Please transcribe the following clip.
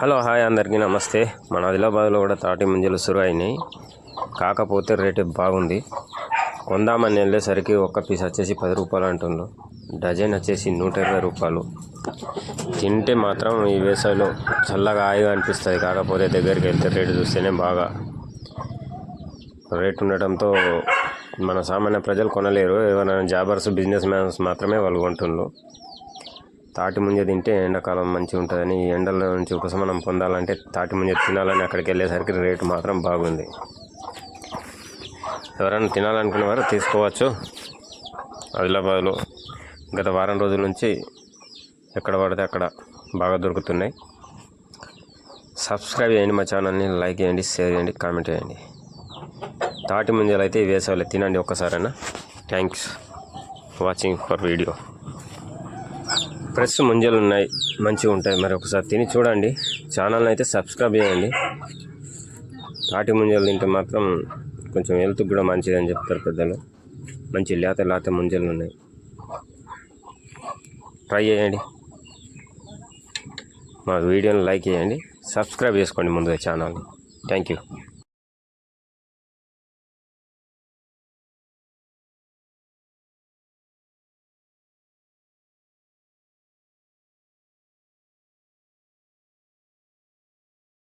Hello hi అందరికీ నమస్తే. మన ఆదిలాబాద్లో కూడా తాటి ముంజలు సురు అయినాయి కాకపోతే రేటు బాగుంది. కొందామని వెళ్ళేసరికి ఒక్క పీస్ వచ్చేసి పది రూపాయలు అంటుండ్రు. డజన్ వచ్చేసి నూట ఇరవై రూపాయలు. తింటే మాత్రం ఈ వేసవిలో చల్లగా హాయిగా అనిపిస్తుంది. కాకపోతే దగ్గరికి వెళ్తే రేటు చూస్తేనే బాగా రేటు ఉండటంతో మన సామాన్య ప్రజలు కొనలేరు. ఏమైనా జాబర్స్ బిజినెస్ మ్యాన్స్ మాత్రమే వాళ్ళు కొంటున్నారు తాటి ముంజ తింటే ఎండాకాలం మంచిగా ఉంటుందని ఎండల నుంచి ఉపశమనం పొందాలంటే తాటి ముంజ తినాలని అక్కడికి వెళ్ళేసరికి రేటు మాత్రం బాగుంది. ఎవరైనా తినాలనుకునే వారు తీసుకోవచ్చు. ఆదిలాబాద్లో గత వారం రోజుల నుంచి ఎక్కడ పడితే అక్కడ బాగా దొరుకుతున్నాయి. సబ్స్క్రైబ్ చేయండి మా ఛానల్ని లైక్ చేయండి షేర్ చేయండి కామెంట్ చేయండి. తాటి ముంజలు అయితే ఈ వేసవిలో తినండి ఒక్కసారైనా. Thanks watching for video. Fresh ముంజలు ఉన్నాయి. మంచిగా ఉంటాయి మరి ఒకసారి తిని చూడండి. ఛానల్ని అయితే సబ్స్క్రైబ్ చేయండి. తాటి ముంజలు తింటే మాత్రం కొంచెం హెల్త్కి కూడా మంచిది అని చెప్తారు పెద్దలు. మంచి లేత లేత ముంజలు ఉన్నాయి. ట్రై చేయండి. మా వీడియోని లైక్ చేయండి. సబ్స్క్రైబ్ చేసుకోండి ముందుగా ఛానల్ని థ్యాంక్ యూ